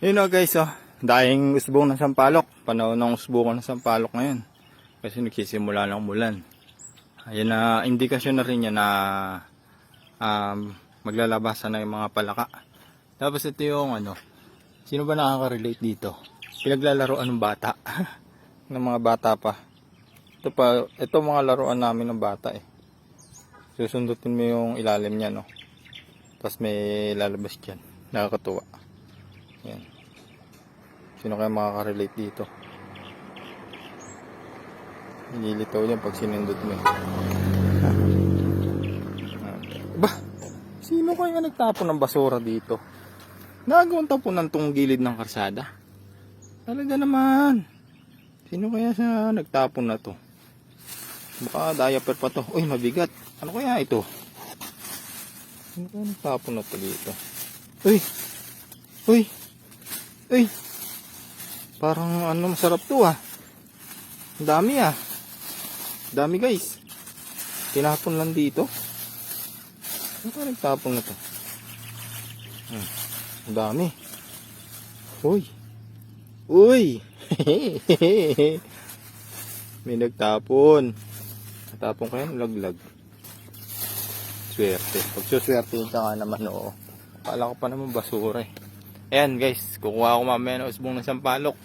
Yun o guys, oh. Daing usbong ng sampalok. Panahon ng usbong ng sampalok ngayon. Kasi nagsisimula ng umulan. Ayan na, indikasyon na rin yan na um, maglalabasan na yung mga palaka. Tapos ito yung ano, sino ba nakaka-relate dito? Pinaglalaroan ng bata. ng mga bata pa. Ito pa, ito mga laruan namin ng bata eh. Susundutin mo yung ilalim niya, no? Tapos may lalabas dyan. Nakakatuwa. Yan. Sino kaya makaka-relate dito? Nililitaw yan pag sinindot mo eh. Ba? Sino kaya nagtapon ng basura dito? Nagawang tapunan tong gilid ng karsada? Talaga naman. Sino kaya sa nagtapon na to? Baka diaper pa to. Uy, mabigat. Ano kaya ito? Sino kaya nagtapon na to dito? Uy! Uy! Uy! Parang ano masarap to ah. Dami ah. Dami guys. Tinapon lang dito. Ano kaya nagtapon na to? Hmm. Ang dami. Uy! Uy! May nagtapon. Natapon kaya ng laglag. Swerte. Pag suswerte ka naman, oo. Akala ko pa naman basura eh. Ayan guys, kukuha ko mamaya ng usbong ng sampalok.